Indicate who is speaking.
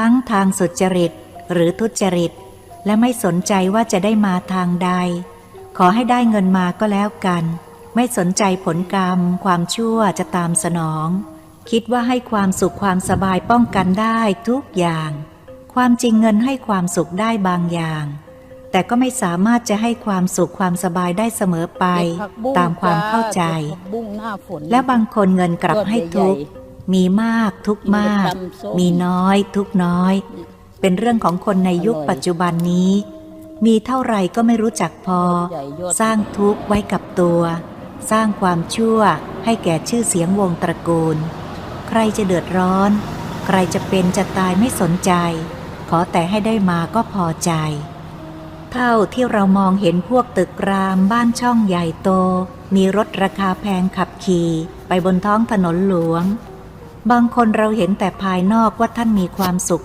Speaker 1: ทั้งทางสุจริตหรือทุจริต และไม่สนใจว่าจะได้มาทางใด ขอให้ได้เงินมาก็แล้วกัน ไม่สนใจผลกรรม ความชั่วจะตามสนอง คิดว่าให้ความสุขความสบายป้องกันได้ทุกอย่าง ความจริงเงินให้ความสุขได้บางอย่าง แต่ก็ไม่สามารถจะให้ความสุขความสบายได้เสมอไป
Speaker 2: เก็บผักบุ้ง
Speaker 1: ตามความเข้าใจ
Speaker 2: จ้เก็บผักบุ้งหน้าฝน
Speaker 1: และบางคนเงินกลับให้ทุกข์ มีมากทุกข์มาก
Speaker 2: กินกับตำส้ม
Speaker 1: มีน้อยทุกข์น้อย เป็นเรื่องของคนในยุค
Speaker 2: อร่อย
Speaker 1: ปัจจุบันนี้ มีเท่าไหร่ก็ไม่รู้จักพอ
Speaker 2: ใหญ่ยอด
Speaker 1: สร้างทุกข์ไว้กับตัว สร้างความชั่วให้แก่ชื่อเสียงวงตระกูล ใครจะเดือดร้อน ใครจะเป็นจะตายไม่สนใจ ขอแต่ให้ได้มาก็พอใจ เท่าที่เรามองเห็นพวกตึกรามบ้านช่องใหญ่โต มีรถราคาแพงขับขี่ ไปบนท้องถนนหลวง บางคนเราเห็นแต่ภายนอกว่าท่านมีความสุข